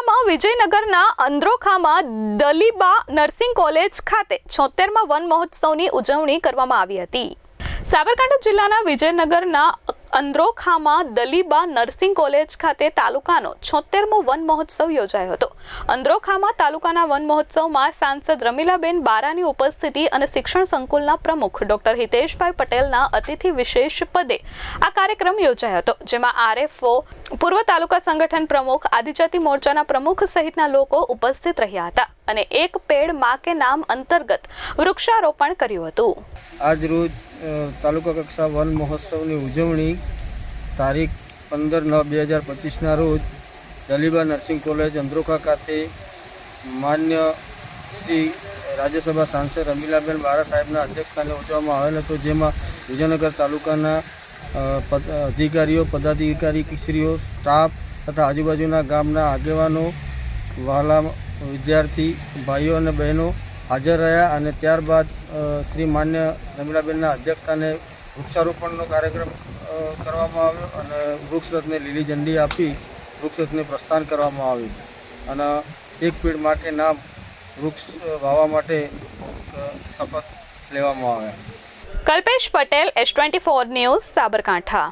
સાબરકાંઠામાં વિજયનગરના અંદ્રોખામાં Daliba nursing college ખાતે છોતેરમાં one મહોત્સવની ઉજવણી કરવામાં આવી હતી. સાબરકાંઠા જિલ્લાના વિજયનગરના અંદ્રોખામાં દલીબા નર્સિંગ કોલેજ ખાતે તાલુકાનો છોતેરમો વન મહોત્સવ યોજાયો હતો. અંદ્રોખામાં તાલુકાના વન મહોત્સવમાં સાંસદ રમીલાબેન બારાની ઉપસ્થિતિ અને શિક્ષણ સંકુલના પ્રમુખ ડોક્ટર હિતેશભાઈ પટેલના અતિથિ વિશેષ પદે આ કાર્યક્રમ યોજાયો હતો, જેમાં આરએફઓ, પૂર્વ તાલુકા સંગઠન પ્રમુખ, આદિજાતિ મોરચાના પ્રમુખ સહિતના લોકો ઉપસ્થિત રહ્યા હતા અને એક પેડ મા કે નામ અંતર્ગત વૃક્ષારોપણ કર્યું હતું. આજ રોજ તાલુકા કક્ષા વન મહોત્સવની ઉજવણી તારીખ પંદર નવ બે હજાર પચીસના રોજ દલીબા નર્સિંગ કોલેજ અંદ્રોખા ખાતે માન્ય શ્રી રાજ્યસભા સાંસદ રમીલાબેન બારા સાહેબના અધ્યક્ષસ્થાને ઉજવવામાં આવેલ હતો, જેમાં વિજયનગર તાલુકાના અધિકારીઓ પદાધિકારીશ્રીઓ સ્ટાફ તથા આજુબાજુના ગામના આગેવાનો, વહાલા વિદ્યાર્થી ભાઈઓ અને બહેનો હાજર રહ્યા અને ત્યારબાદ શ્રી માન્ય રમીલાબેનના અધ્યક્ષસ્થાને વૃક્ષારોપણનો કાર્યક્રમ કરવામાં આવ્યો અને વૃક્ષરથને લીલી ઝંડી આપી વૃક્ષરથને પ્રસ્થાન કરવામાં આવ્યું. અને એક પેડમાં કે નામ વૃક્ષ વાવા માટે શપથ લેવામાં આવ્યા. Kalpesh Patel, S twenty four news, Sabarkantha.